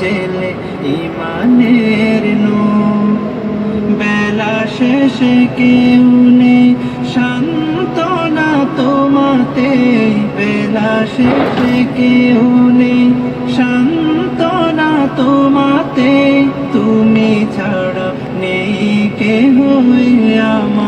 জেলে ইমানের নূর। বেলা শেষে কেউ নেই, সান্ত্বনা তোমাতে। বেলা শেষে কেউ নেই, সান্ত্বনা তোমাতে। তুমি ছাড়া নেই কেহ আমার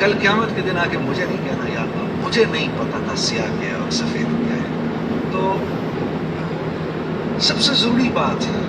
کل قیامت کے دن آ کے مجھے نہیں کہنا یار مجھے نہیں پتا تھا سیاہ کیا اور سفید کیا ہے۔ تو سب سے ضروری بات ہے